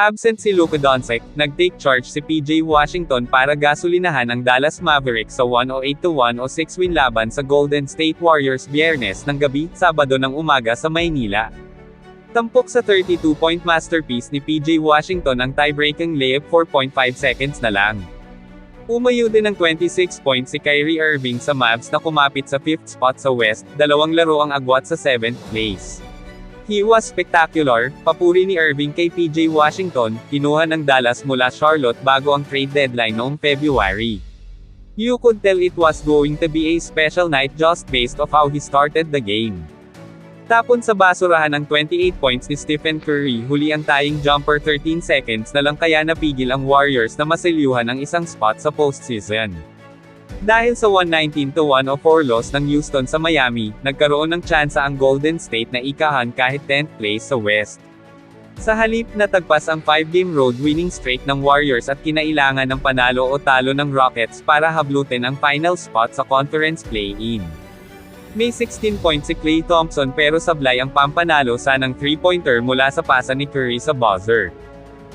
Absent si Luka Doncic, nag-take charge si PJ Washington para gasolinahan ang Dallas Mavericks sa 108-106 win laban sa Golden State Warriors biyernes ng gabi, Sabado ng umaga sa Maynila. Tampok sa 32-point masterpiece ni PJ Washington ang tie-breaking layup 4.5 seconds na lang. Umayo din ng 26 points si Kyrie Irving sa Mavs na kumapit sa 5th spot sa West, dalawang laro ang agwat sa 7th place. He was spectacular, papuri ni Irving kay PJ Washington, kinuha ng Dallas mula Charlotte bago ang trade deadline noong February. You could tell it was going to be a special night just based of how he started the game. Tapon sa basurahan ng 28 points ni Stephen Curry huli ang taying jumper 13 seconds na lang kaya napigil ang Warriors na maselyuhan ang isang spot sa postseason. Dahil sa 119-104 loss ng Houston sa Miami, nagkaroon ng tsansa ang Golden State na ikahan kahit 10th place sa West. Sa halip natagpas ang 5-game road winning streak ng Warriors at kinailangan ng panalo o talo ng Rockets para hablutin ang final spot sa conference play-in. May 16 points si Klay Thompson pero sablay ang pampanalo sa ng 3-pointer mula sa pasa ni Curry sa buzzer.